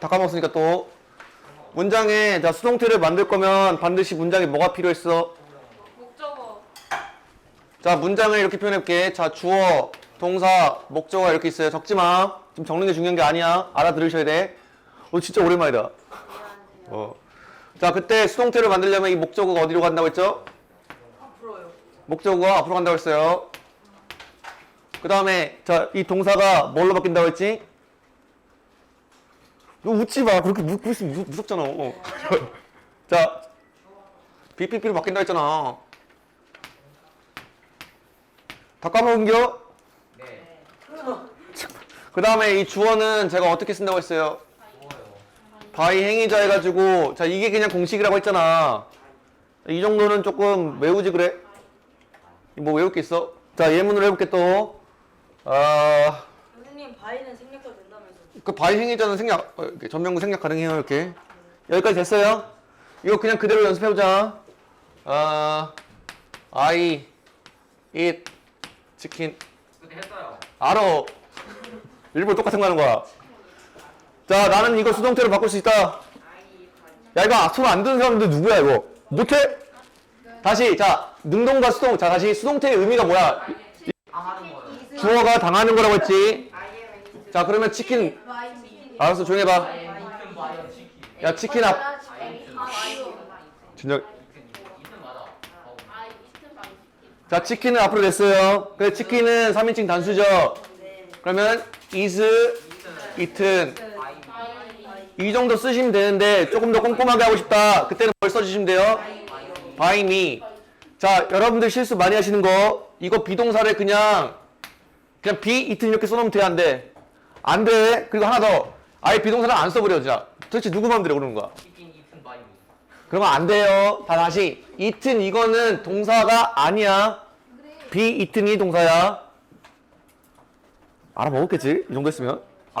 다 까먹었으니까 또 문장에 자 수동태를 만들 거면 반드시 문장에 뭐가 필요했어? 목적어. 자 문장을 이렇게 표현해볼게. 자 주어, 동사, 목적어 이렇게 있어요. 적지 마. 지금 적는 게 중요한 게 아니야. 알아들으셔야 돼. 어 진짜 오랜만이다. 어. 자 그때 수동태를 만들려면 이 목적어가 어디로 간다고 했죠? 앞으로요. 목적어가 앞으로 간다고 했어요. 그 다음에 자 이 동사가 뭘로 바뀐다고 했지? 너 웃지 마. 그렇게 웃고 있으면 무섭, 무섭잖아. 어. 자 BPP로 바뀐다고 했잖아. 다 까먹은겨? 네. 그 다음에 이 주어는 제가 어떻게 쓴다고 했어요? 바이 행위자 해가지고 자 이게 그냥 공식이라고 했잖아. 이 정도는 조금 외우지 그래? 뭐 외울 게 있어? 자 예문으로 해볼게 또. 아, 선생님 바이는 생략도 된다면서. 그 바이 행위자는 생략, 어, 이렇게 전명구 생략 가능해요 이렇게. 여기까지 됐어요? 이거 그냥 그대로 연습해보자. 아, I eat 치킨. 근데 했어요. 알어. 일부러 똑같은 거 하는 거야. 자, 나는 이거 수동태로 바꿀 수 있다. 야, 이거 손 안 드는 사람들 누구야, 이거? 못해? 다시, 자, 능동과 수동. 자, 다시 수동태의 의미가 뭐야? 당하는 거요. 주어가 당하는 거라고 했지. 자, 그러면 치킨. 알았어, 조용히 해봐. 이튼. 야, 치킨 앞. 이튼. 어, 자, 치킨은 앞으로 냈어요. 그래, 치킨은 3인칭 단수죠. 그러면 is, eaten. 이 정도 쓰시면 되는데 조금 더 꼼꼼하게 하고 싶다. 그때는 뭘 써주시면 돼요? by me. 자, 여러분들 실수 많이 하시는 거 이거 비동사를 그냥 그냥 be eaten 이렇게 써놓으면 돼, 안 돼? 안 돼. 그리고 하나 더. 아예 비동사를 안 써버려, 자. 도대체 누구 마음대로 그러는 거야? 이튼. 그러면 안 돼요. 다 다시. eaten 이거는 동사가 아니야. be eaten이 동사야. 알아먹었겠지? 이 정도 했으면.